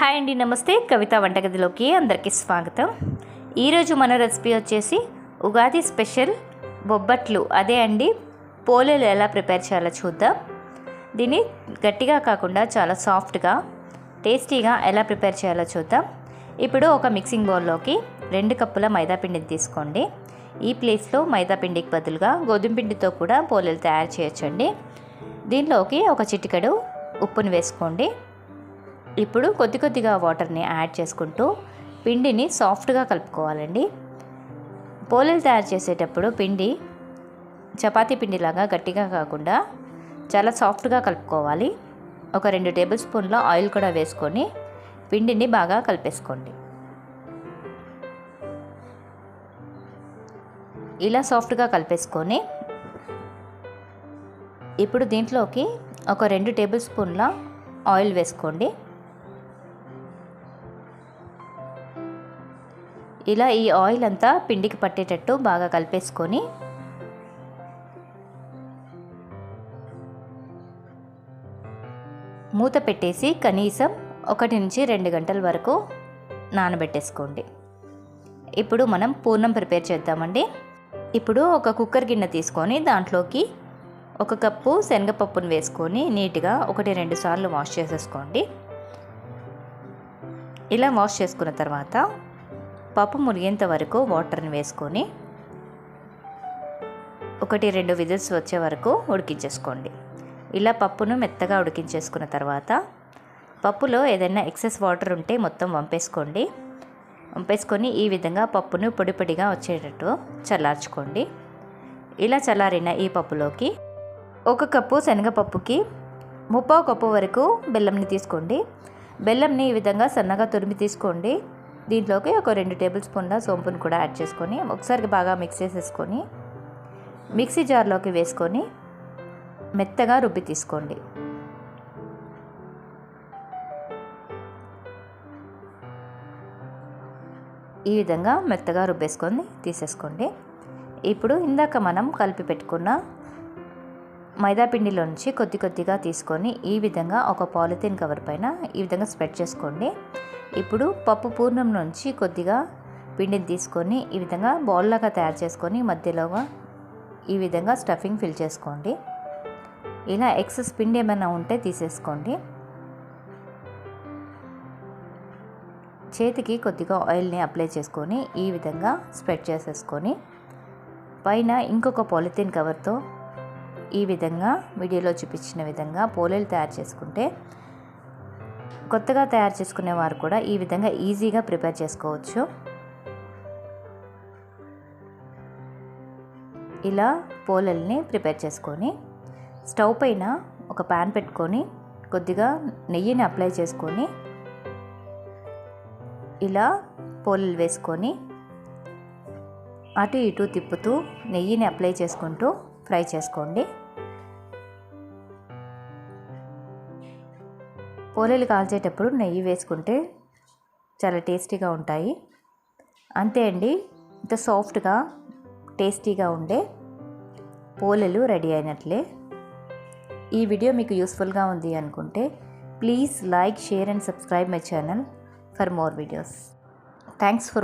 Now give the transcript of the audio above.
Hi అండి నమస్తే. కవిత వంటగదిలోకి అందరికీ స్వాగతం. ఈరోజు మన రెసిపీ వచ్చేసి ఉగాది స్పెషల్ బొబ్బట్లు. అదే అండి పోలేలు ఎలా ప్రిపేర్ చేయాలో చూద్దాం. దీన్ని గట్టిగా కాకుండా చాలా సాఫ్ట్గా టేస్టీగా ఎలా ప్రిపేర్ చేయాలో చూద్దాం. ఇప్పుడు ఒక మిక్సింగ్ బౌల్లోకి రెండు కప్పుల మైదాపిండిని తీసుకోండి. ఈ ప్లేస్లో మైదాపిండికి బదులుగా గోధుమ పిండితో కూడా పోలేలు తయారు చేయొచ్చండి. దీనిలోకి ఒక చిటికెడు ఉప్పును వేసుకోండి. ఇప్పుడు కొద్ది కొద్దిగా వాటర్ని యాడ్ చేసుకుంటూ పిండిని సాఫ్ట్గా కలుపుకోవాలండి. పోలేలు తయారు చేసేటప్పుడు పిండి చపాతీ పిండిలాగా గట్టిగా కాకుండా చాలా సాఫ్ట్గా కలుపుకోవాలి. ఒక రెండు టేబుల్ స్పూన్ల ఆయిల్ కూడా వేసుకొని పిండిని బాగా కలిపేసుకోండి. ఇలా సాఫ్ట్గా కలిపేసుకొని ఇప్పుడు దీంట్లోకి ఒక రెండు టేబుల్ స్పూన్ల ఆయిల్ వేసుకోండి. ఇలా ఈ ఆయిల్ అంతా పిండికి పట్టేటట్టు బాగా కలిపేసుకొని మూత పెట్టేసి కనీసం ఒకటి నుంచి రెండు గంటల వరకు నానబెట్టేసుకోండి. ఇప్పుడు మనం పూర్ణం ప్రిపేర్ చేద్దామండి. ఇప్పుడు ఒక కుక్కర్ గిన్నె తీసుకొని దాంట్లోకి ఒక కప్పు శనగపప్పును వేసుకొని నీట్గా ఒకటి రెండు సార్లు వాష్ చేసేసుకోండి. ఇలా వాష్ చేసుకున్న తర్వాత పప్పు మురిగేంత వరకు వాటర్ని వేసుకొని ఒకటి రెండు విజిల్స్ వచ్చే వరకు ఉడికించేసుకోండి. ఇలా పప్పును మెత్తగా ఉడికించేసుకున్న తర్వాత పప్పులో ఏదైనా ఎక్సెస్ వాటర్ ఉంటే మొత్తం వంపేసుకోండి. వంపేసుకొని ఈ విధంగా పప్పును పొడి పొడిగా వచ్చేటట్టు చల్లార్చుకోండి. ఇలా చల్లారిన ఈ పప్పులోకి ఒక కప్పు శనగపప్పుకి ముప్పావు కప్పు వరకు బెల్లంని తీసుకోండి. బెల్లంని ఈ విధంగా సన్నగా తురిమి తీసుకోండి. దీంట్లోకి ఒక రెండు టేబుల్ స్పూన్ల సోంపును కూడా యాడ్ చేసుకొని ఒకసారి బాగా మిక్స్ చేసేసుకొని మిక్సీ జార్లోకి వేసుకొని మెత్తగా రుబ్బి తీసుకోండి. ఈ విధంగా మెత్తగా రుబ్బేసుకొని తీసేసుకోండి. ఇప్పుడు ఇందాక మనం కలిపి పెట్టుకున్న మైదాపిండిలో నుంచి కొద్ది కొద్దిగా తీసుకొని ఈ విధంగా ఒక పాలిథిన్ కవర్ పైన ఈ విధంగా స్ప్రెడ్ చేసుకోండి. ఇప్పుడు పప్పు పూర్ణం నుంచి కొద్దిగా పిండిని తీసుకొని ఈ విధంగా బౌల్లాగా తయారు చేసుకొని మధ్యలోగా ఈ విధంగా స్టఫింగ్ ఫిల్ చేసుకోండి. ఇలా ఎక్సెస్ పిండి ఏమైనా ఉంటే తీసేసుకోండి. చేతికి కొద్దిగా ఆయిల్ని అప్లై చేసుకొని ఈ విధంగా స్ప్రెడ్ చేసేసుకొని పైన ఇంకొక పాలిథిన్ కవర్తో ఈ విధంగా వీడియోలో చూపించిన విధంగా పోలేలు తయారు చేసుకుంటే కొత్తగా తయారు చేసుకునే వారు కూడా ఈ విధంగా ఈజీగా ప్రిపేర్ చేసుకోవచ్చు. ఇలా పోలల్ని ప్రిపేర్ చేసుకొని స్టవ్ పైన ఒక ప్యాన్ పెట్టుకొని కొద్దిగా నెయ్యిని అప్లై చేసుకొని ఇలా పోలలు వేసుకొని అటు ఇటు తిప్పుతూ నెయ్యిని అప్లై చేసుకుంటూ ఫ్రై చేసుకోండి. పోలేలు కాల్చేటప్పుడు నెయ్యి వేసుకుంటే చాలా టేస్టీగా ఉంటాయి. అంతే అండి ఇంత సాఫ్ట్గా టేస్టీగా ఉండే పోలేలు రెడీ అయినట్లే. ఈ వీడియో మీకు యూస్ఫుల్గా ఉంది అనుకుంటే please like share and subscribe my channel for more videos. Thanks for